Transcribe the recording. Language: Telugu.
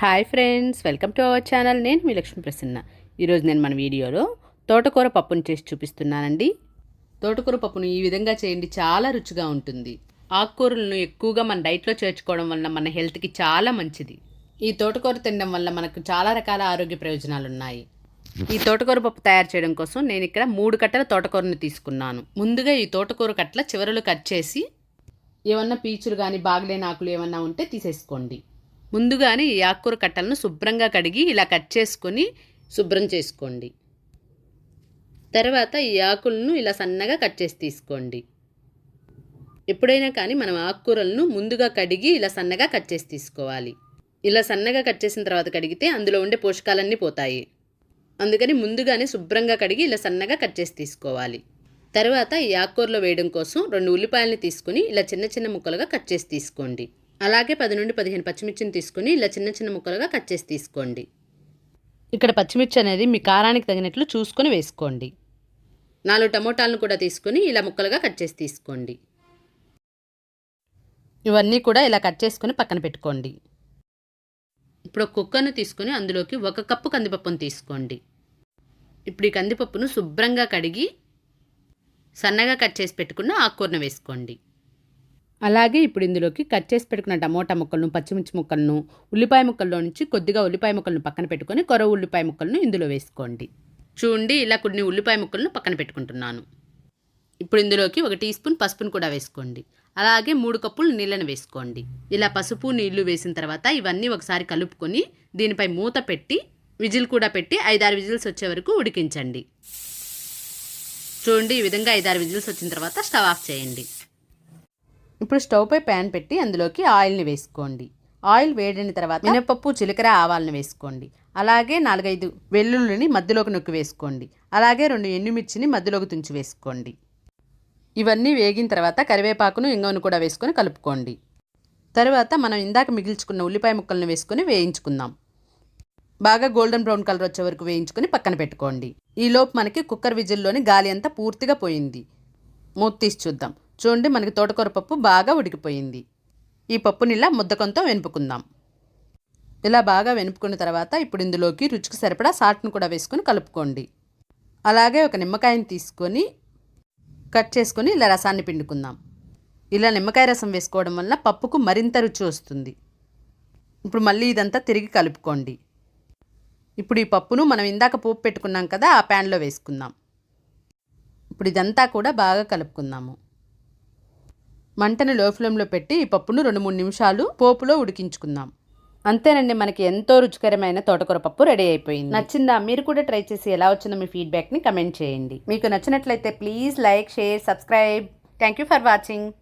Hi friends welcome to our channel. నేను మీ లక్ష్మీ ప్రసన్న. ఈరోజు నేను మన వీడియోలో తోటకూర పప్పును చేసి చూపిస్తున్నానండి. తోటకూర పప్పును ఈ విధంగా చేయండి చాలా రుచిగా ఉంటుంది. ఆకుకూరలను ఎక్కువగా మన డైట్లో చేర్చుకోవడం వల్ల మన హెల్త్కి చాలా మంచిది. ఈ తోటకూర తినడం వల్ల మనకు చాలా రకాల ఆరోగ్య ప్రయోజనాలు ఉన్నాయి ఈ తోటకూర పప్పు తయారు చేయడం కోసం నేను ఇక్కడ మూడు కట్టల తోటకూరను తీసుకున్నాను. ముందుగా ఈ తోటకూర కట్టల చివరలు కట్ చేసి ఏమన్నా పీచులు కానీ బాగలేని ఆకులు ఏమన్నా ఉంటే తీసేసుకోండి. ముందుగానే ఈ ఆకుకూర కట్టలను శుభ్రంగా కడిగి ఇలా కట్ చేసుకొని శుభ్రం చేసుకోండి. తర్వాత ఈ ఆకులను ఇలా సన్నగా కట్ చేసి తీసుకోండి. ఎప్పుడైనా కానీ మనం ఆకుకూరలను ముందుగా కడిగి ఇలా సన్నగా కట్ చేసి తీసుకోవాలి. ఇలా సన్నగా కట్ చేసిన తర్వాత కడిగితే అందులో ఉండే పోషకాలన్నీ పోతాయి. అందుకని ముందుగానే శుభ్రంగా కడిగి ఇలా సన్నగా కట్ చేసి తీసుకోవాలి. తర్వాత ఈ ఆకుకూరలో వేయడం కోసం రెండు ఉల్లిపాయలని తీసుకుని ఇలా చిన్న చిన్న ముక్కలుగా కట్ చేసి తీసుకోండి. అలాగే పది నుండి పదిహేను పచ్చిమిర్చిని తీసుకుని ఇలా చిన్న చిన్న ముక్కలుగా కట్ చేసి తీసుకోండి. ఇక్కడ పచ్చిమిర్చి అనేది మీ కారానికి తగినట్లు చూసుకొని వేసుకోండి. నాలుగు టమోటాలను కూడా తీసుకొని ఇలా ముక్కలుగా కట్ చేసి తీసుకోండి. ఇవన్నీ కూడా ఇలా కట్ చేసుకొని పక్కన పెట్టుకోండి. ఇప్పుడు ఒక కుక్కర్ను తీసుకొని అందులోకి ఒక కప్పు కందిపప్పును తీసుకోండి. ఇప్పుడు ఈ కందిపప్పును శుభ్రంగా కడిగి సన్నగా కట్ చేసి పెట్టుకున్న ఆకుకూరను వేసుకోండి. అలాగే ఇప్పుడు ఇందులోకి కట్ చేసి పెట్టుకున్న టమోటా ముక్కలను పచ్చిమిర్చి ముక్కలను ఉల్లిపాయ ముక్కల్లో నుంచి కొద్దిగా ఉల్లిపాయ ముక్కలను పక్కన పెట్టుకొని కొర ఉల్లిపాయ ముక్కలను ఇందులో వేసుకోండి. చూడండి ఇలా కొన్ని ఉల్లిపాయ ముక్కలను పక్కన పెట్టుకుంటున్నాను. ఇప్పుడు ఇందులోకి ఒక టీ స్పూన్ పసుపును కూడా వేసుకోండి. అలాగే మూడు కప్పులు నీళ్ళను వేసుకోండి. ఇలా పసుపు నీళ్ళు వేసిన తర్వాత ఇవన్నీ ఒకసారి కలుపుకొని దీనిపై మూత పెట్టి విజిల్ కూడా పెట్టి ఐదారు విజిల్స్ వచ్చే వరకు ఉడికించండి. చూడండి ఈ విధంగా ఐదారు విజిల్స్ వచ్చిన తర్వాత స్టవ్ ఆఫ్ చేయండి. ఇప్పుడు స్టవ్ పై ప్యాన్ పెట్టి అందులోకి ఆయిల్ని వేసుకోండి. ఆయిల్ వేడిన తర్వాత మినపప్పు జీలకర్ర ఆవాలను వేసుకోండి. అలాగే నాలుగైదు వెల్లుల్లిని మధ్యలోకి నొక్కి వేసుకోండి. అలాగే రెండు ఎండుమిర్చిని మధ్యలోకి తుంచి వేసుకోండి. ఇవన్నీ వేగిన తర్వాత కరివేపాకును ఇంగవను కూడా వేసుకొని కలుపుకోండి. తర్వాత మనం ఇందాక మిగిల్చుకున్న ఉల్లిపాయ ముక్కలను వేసుకొని వేయించుకుందాం. బాగా గోల్డెన్ బ్రౌన్ కలర్ వచ్చే వరకు వేయించుకొని పక్కన పెట్టుకోండి. ఈలోపు మనకి కుక్కర్ విజిల్లోని గాలి అంతా పూర్తిగా పోయింది. మూత తీసి చూద్దాం. చూడండి మనకి తోటకూర పప్పు బాగా ఉడికిపోయింది. ఈ పప్పుని ఇలా ముద్దకంతో వెనుపుకుందాం. ఇలా బాగా వెనుపుకున్న తర్వాత ఇప్పుడు ఇందులోకి రుచికి సరిపడా సాల్ట్ను కూడా వేసుకొని కలుపుకోండి. అలాగే ఒక నిమ్మకాయని తీసుకొని కట్ చేసుకొని ఇలా రసాన్ని పిండుకుందాం. ఇలా నిమ్మకాయ రసం వేసుకోవడం వల్ల పప్పుకు మరింత రుచి వస్తుంది. ఇప్పుడు మళ్ళీ ఇదంతా తిరిగి కలుపుకోండి. ఇప్పుడు ఈ పప్పును మనం ఇందాక పోపు పెట్టుకున్నాం కదా ఆ ప్యాన్లో వేసుకుందాం. ఇప్పుడు ఇదంతా కూడా బాగా కలుపుకుందాము. మంటను లో ఫ్లేమ్లో పెట్టి ఈ పప్పును రెండు మూడు నిమిషాలు పోపులో ఉడికించుకుందాం. అంతేనండి మనకి ఎంతో రుచికరమైన తోటకూర పప్పు రెడీ అయిపోయింది. నచ్చిందా? మీరు కూడా ట్రై చేసి ఎలా వచ్చిందో మీ ఫీడ్బ్యాక్ని కమెంట్ చేయండి. మీకు నచ్చినట్లయితే please like share subscribe. Thank you for watching.